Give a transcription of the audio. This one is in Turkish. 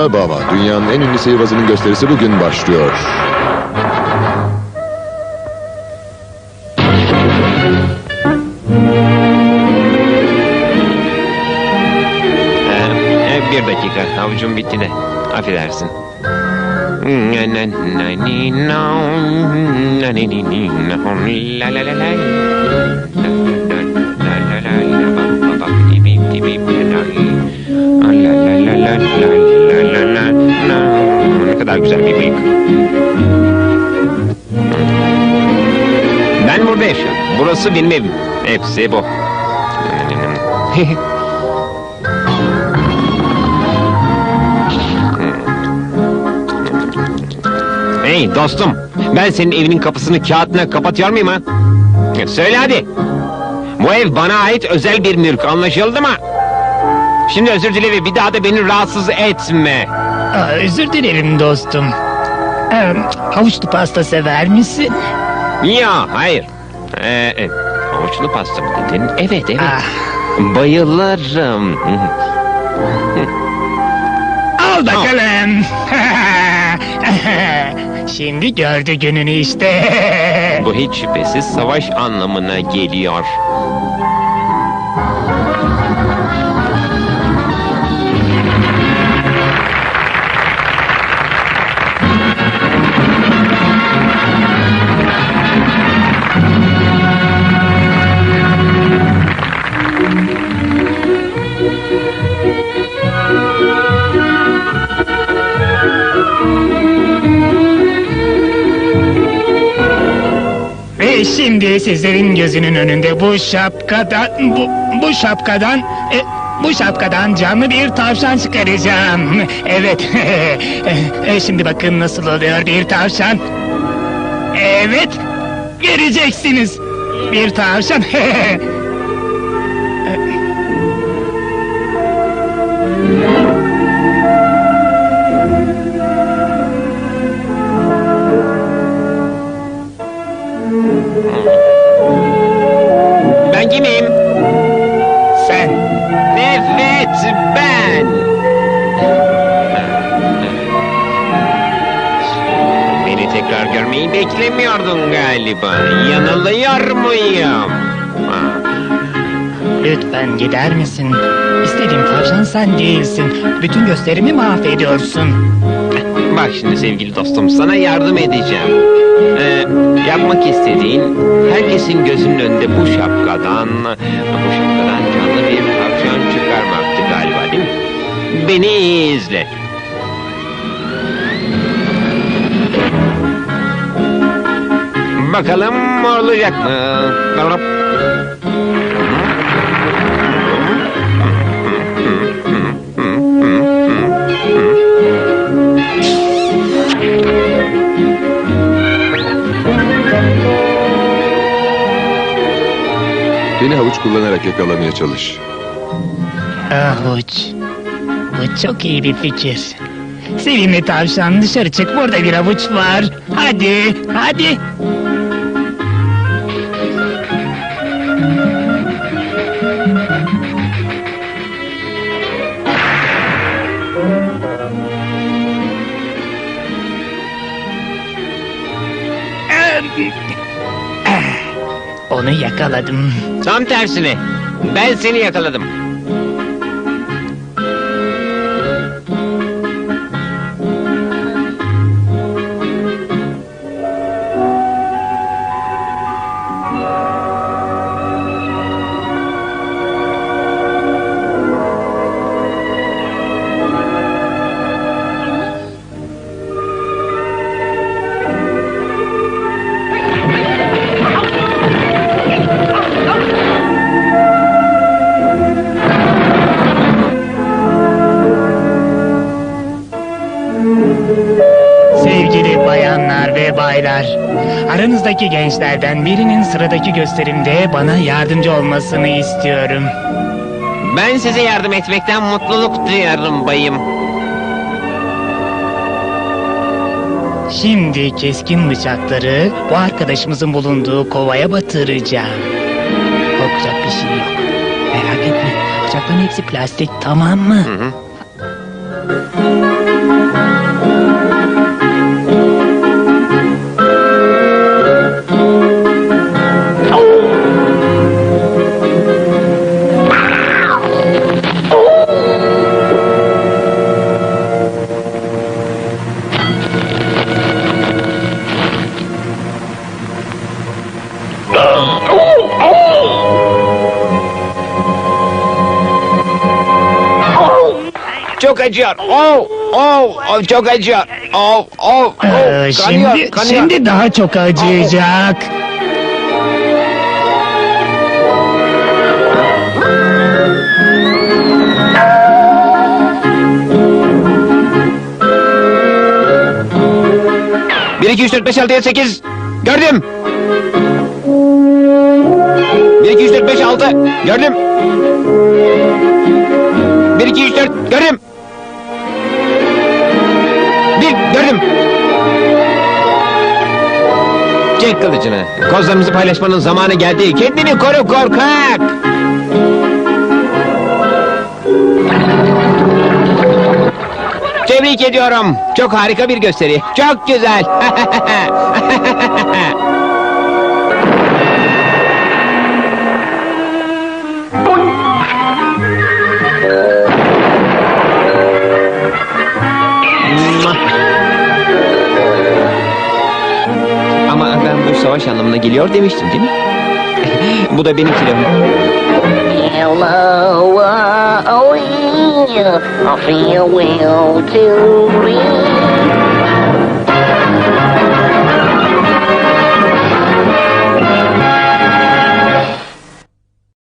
Alabama, dünyanın en ünlü sihirbazının gösterisi bugün başlıyor. Ee, bir dakika havucum bitti de affedersin. La la la la. Kadar güzel bir bıyık. Ben burada yaşıyorum. Burası benim evim. Hepsi bu. Hey dostum, ben senin evinin kapısını kağıtla kapatıyor muyum ha? Söyle hadi. Bu ev bana ait özel bir mülk, anlaşıldı mı? Şimdi özür dile ve bir daha da beni rahatsız etme. Aa, özür dilerim dostum. Ee, havuçlu pasta sever misin? Ya, hayır. Ee, e, havuçlu pasta mı dedin? Evet, evet. Ah, Bayılırım. al bakalım. Şimdi gördü gününü işte. Bu hiç şüphesiz savaş anlamına geliyor. Şimdi sizlerin gözünün önünde bu şapkadan bu bu şapkadan e, bu şapkadan canlı bir tavşan çıkaracağım. Evet. E, şimdi bakın nasıl oluyor bir tavşan. Evet. Göreceksiniz. Bir tavşan. tekrar görmeyi beklemiyordun galiba. Yanılıyor muyum? lütfen gider misin? İstediğim tavşan sen değilsin. Bütün gösterimi mahvediyorsun. Bak şimdi sevgili dostum sana yardım edeceğim. Ee, yapmak istediğin herkesin gözünün önünde bu şapkadan bu şapkadan canlı bir tavşan çıkarmaktı galiba değil mi? Beni izle. Bakalım olacak mı? Beni havuç kullanarak yakalamaya çalış. Avuç. Bu çok iyi bir fikir. Sevimli tavşan dışarı çık burada bir avuç var. Hadi hadi. Onu yakaladım. Tam tersine. Ben seni yakaladım. Bayanlar ve baylar, aranızdaki gençlerden birinin sıradaki gösterimde bana yardımcı olmasını istiyorum. Ben size yardım etmekten mutluluk duyarım bayım. Şimdi keskin bıçakları bu arkadaşımızın bulunduğu kovaya batıracağım. Korkacak bir şey yok. Merak etme, bıçakların hepsi plastik tamam mı? Hı hı. Acıyor. Oh, oh, oh çok acıyor. Oh, oh, oh. Ee, Kanıyor, şimdi, kanıyor. şimdi daha çok acıyacak. Bir, iki, üç, dört, beş, altı, yedi, sekiz. Gördüm. Bir, iki, üç, dört, beş, altı. Gördüm. Bir, iki, üç, dört. Gördüm. Çek kılıcını. Kozlarımızı paylaşmanın zamanı geldi. Kendini koru korkak. Tebrik ediyorum. Çok harika bir gösteri. Çok güzel. geliyor demiştim değil mi? bu da benim silahım. Hello, uh, oh yeah, I feel well to read.